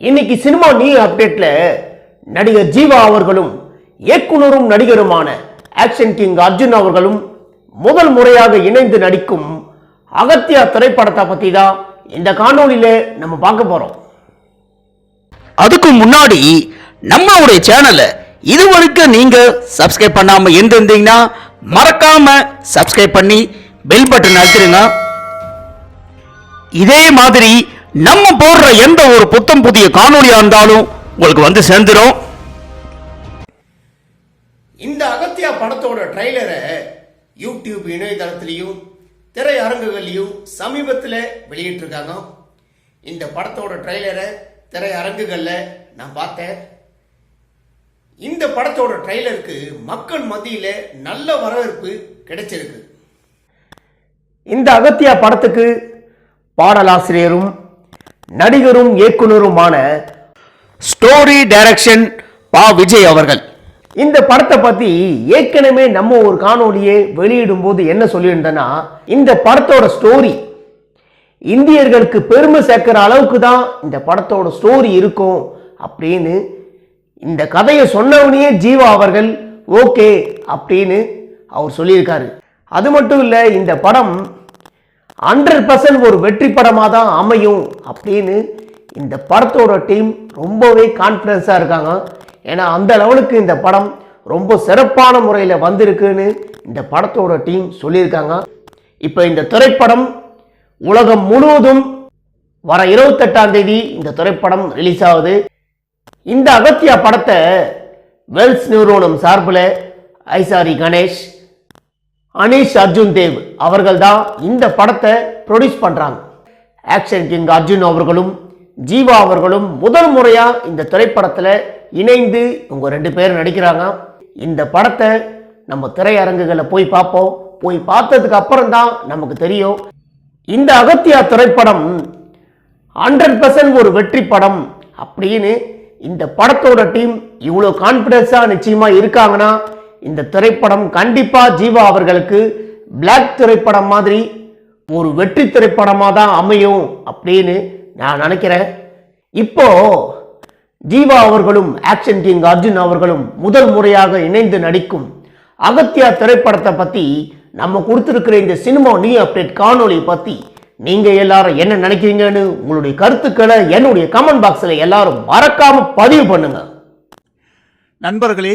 இன்னைக்கு cinema new அப்டேட்ல நடிகர் ஜீவா அவர்களும் இயக்குனரும் நடிகருமான ஆக்ஷன் கிங் அர்ஜுன் அவர்களும் முதல் முறையாக இணைந்து நடிக்கும் அகத்தியா திரைப்படத்தை பத்தி தான் இந்த காணொலியில நம்ம பார்க்க போறோம். அதுக்கு முன்னாடி நம்மளுடைய சேனலை இதுவரைக்கும் நீங்க சப்ஸ்கிரைப் பண்ணாம இருந்திருந்தீங்கன்னா மறக்காம சப்ஸ்கிரைப் பண்ணி பெல் பட்டன் அழுத்திடுங்க. இதே மாதிரி நம்ம போடுற எந்த ஒரு புத்தம் புதிய காணொளியா இருந்தாலும் உங்களுக்கு வந்து சேர்ந்துரும். இந்த அகத்தியா படத்தோட ட்ரைலரை யூடியூப் இணையதளத்திலையும் திரையரங்குகள்லையும் சமீபத்தில் வெளியிட்டிருக்காங்க. இந்த படத்தோட ட்ரைலரை திரையரங்குகளில் நான் பார்த்தேன். இந்த படத்தோட ட்ரைலருக்கு மக்கள் மத்தியில் நல்ல வரவேற்பு கிடைச்சிருக்கு. இந்த அகத்தியா படத்துக்கு பாடலாசிரியரும் நடிகரும் இயக்குனருமான ஸ்டோரி டைரக்ஷன் பா விஜய் அவர்கள். இந்த படத்தை பத்தி ஏற்கனவே நம்ம ஒரு காணொளியை வெளியிடும் போது என்ன சொல்லியிருந்தேன்னா இந்த படத்தோட ஸ்டோரி இந்தியர்களுக்கு பெருமை சேர்க்கிற அளவுக்கு தான் இந்த படத்தோட ஸ்டோரி இருக்கும் அப்படின்னு இந்த கதையை சொன்னவனையே ஜீவா அவர்கள் ஓகே அப்படின்னு அவர் சொல்லியிருக்காரு. அது மட்டும் இல்லை இந்த படம் ஹண்ட்ரட் பர்சன்ட் ஒரு வெற்றி படமாக தான் அமையும் அப்படின்னு இந்த படத்தோட டீம் ரொம்பவே கான்ஃபிடென்ஸாக இருக்காங்க. ஏன்னா அந்த லெவலுக்கு இந்த படம் ரொம்ப சிறப்பான முறையில் வந்திருக்குன்னு இந்த படத்தோட டீம் சொல்லியிருக்காங்க. இப்போ இந்த திரைப்படம் உலகம் முழுவதும் வர இருபத்தெட்டாம் தேதி இந்த திரைப்படம் ரிலீஸ் ஆகுது. இந்த அகத்தியா படத்தை வெல்ஸ் நிறுவனம் சார்பில் ஐசாரி கணேஷ் அனீஷ் அர்ஜுன் தேவ் அவர்கள் தான் இந்த படத்தை ப்ரொடியூஸ் பண்ணுறாங்க ஆக்ஷன் கிங் அர்ஜுன் அவர்களும் ஜீவா அவர்களும் முதல் முறையாக இந்த திரைப்படத்தில் இணைந்து இவங்க ரெண்டு பேரும் நடிக்கிறாங்க. இந்த படத்தை நம்ம திரையரங்குகளில் போய் பார்ப்போம். போய் பார்த்ததுக்கு அப்புறம் தான் நமக்கு தெரியும். இந்த அகத்தியா திரைப்படம் ஹண்ட்ரட் பர்சன்ட் ஒரு வெற்றி படம் அப்படின்னு இந்த படத்தோட டீம் இவ்வளோ கான்ஃபிடென்ஸாக நிச்சயமாக இருக்காங்கன்னா இந்த திரைப்படம் கண்டிப்பாக ஜீவா அவர்களுக்கு பிளாக் திரைப்படம் மாதிரி ஒரு வெற்றி திரைப்படமாக தான் அமையும் அப்படின்னு நான் நினைக்கிறேன். இப்போ ஜீவா அவர்களும் ஆக்ஷன் கிங் அர்ஜுன் அவர்களும் முதல் முறையாக இணைந்து நடிக்கும் அகத்தியா திரைப்படத்தை பற்றி நம்ம கொடுத்துருக்கிற இந்த சினிமா நியூ அப்டேட் காணொலியை பற்றி நீங்கள் எல்லாரும் என்ன நினைக்கிறீங்கன்னு உங்களுடைய கருத்துக்களை என்னுடைய கமெண்ட் பாக்ஸில் எல்லாரும் மறக்காமல் பதிவு பண்ணுங்க. நண்பர்களே